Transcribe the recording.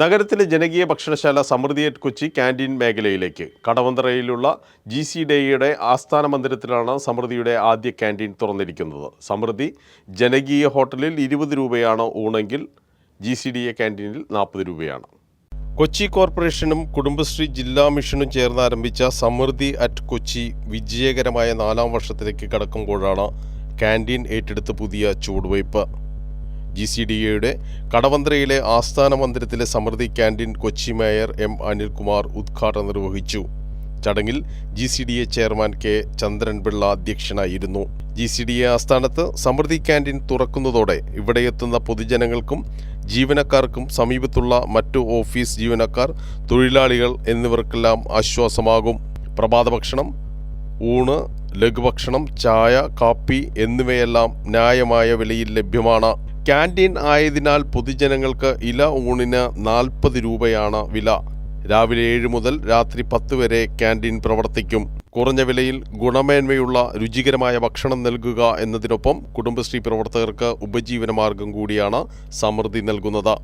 നഗരത്തിലെ ജനകീയ ഭക്ഷണശാല സമൃദ്ധിയേറ്റ് കൊച്ചി ക്യാന്റീൻ മേഖലയിലേക്ക്. കടവന്തറയിലുള്ള ജി സി ഡേയുടെ ആസ്ഥാന മന്ദിരത്തിലാണ് സമൃദ്ധിയുടെ ആദ്യ ക്യാന്റീൻ തുറന്നിരിക്കുന്നത്. സമൃദ്ധി ജനകീയ ഹോട്ടലിൽ ഇരുപത് രൂപയാണ് ഊണെങ്കിൽ ജി സി ഡി എ ക്യാന്റീനിൽ നാൽപ്പത് രൂപയാണ്. കൊച്ചി കോർപ്പറേഷനും കുടുംബശ്രീ ജില്ലാ മിഷനും ചേർന്ന് ആരംഭിച്ച സമൃദ്ധി അറ്റ് കൊച്ചി വിജയകരമായ നാലാം വർഷത്തിലേക്ക് കടക്കുമ്പോഴാണ് ക്യാന്റീൻ ഏറ്റെടുത്ത് പുതിയ ചുവടുവയ്പ്. ജി സി ഡി എയുടെ കടവന്ത്രയിലെ ആസ്ഥാന മന്ദിരത്തിലെ സമൃദ്ധി canteen Kochi mayor M Anilkumar ഉദ്ഘാടനം നിർവഹിച്ചു. ചടങ്ങിൽ G C D A chairman K Chandran Pillai അധ്യക്ഷനായിരുന്നു. ജി സി ഡി എ ആസ്ഥാനത്ത് സമൃദ്ധി ക്യാന്റീൻ തുറക്കുന്നതോടെ ഇവിടെയെത്തുന്ന പൊതുജനങ്ങൾക്കും ജീവനക്കാർക്കും സമീപത്തുള്ള മറ്റു ഓഫീസ് ജീവനക്കാർ തൊഴിലാളികൾ എന്നിവർക്കെല്ലാം ആശ്വാസമാകും. പ്രഭാതഭക്ഷണം ഊണ് ലഘുഭക്ഷണം ചായ കാപ്പി എന്നിവയെല്ലാം ന്യായമായ വിലയിൽ ലഭ്യമാണ്. ക്യാന്റീൻ ആയതിനാൽ പൊതുജനങ്ങൾക്ക് ഇല ഊണിന് നാൽപ്പത് രൂപയാണ് വില. രാവിലെ ഏഴ് മുതൽ രാത്രി പത്ത് വരെ ക്യാന്റീൻ പ്രവർത്തിക്കും. കുറഞ്ഞ വിലയിൽ ഗുണമേന്മയുള്ള രുചികരമായ ഭക്ഷണം നൽകുക എന്നതിനൊപ്പം കുടുംബശ്രീ പ്രവർത്തകർക്ക് ഉപജീവനമാർഗം കൂടിയാണ് സമൃദ്ധി നൽകുന്നത്.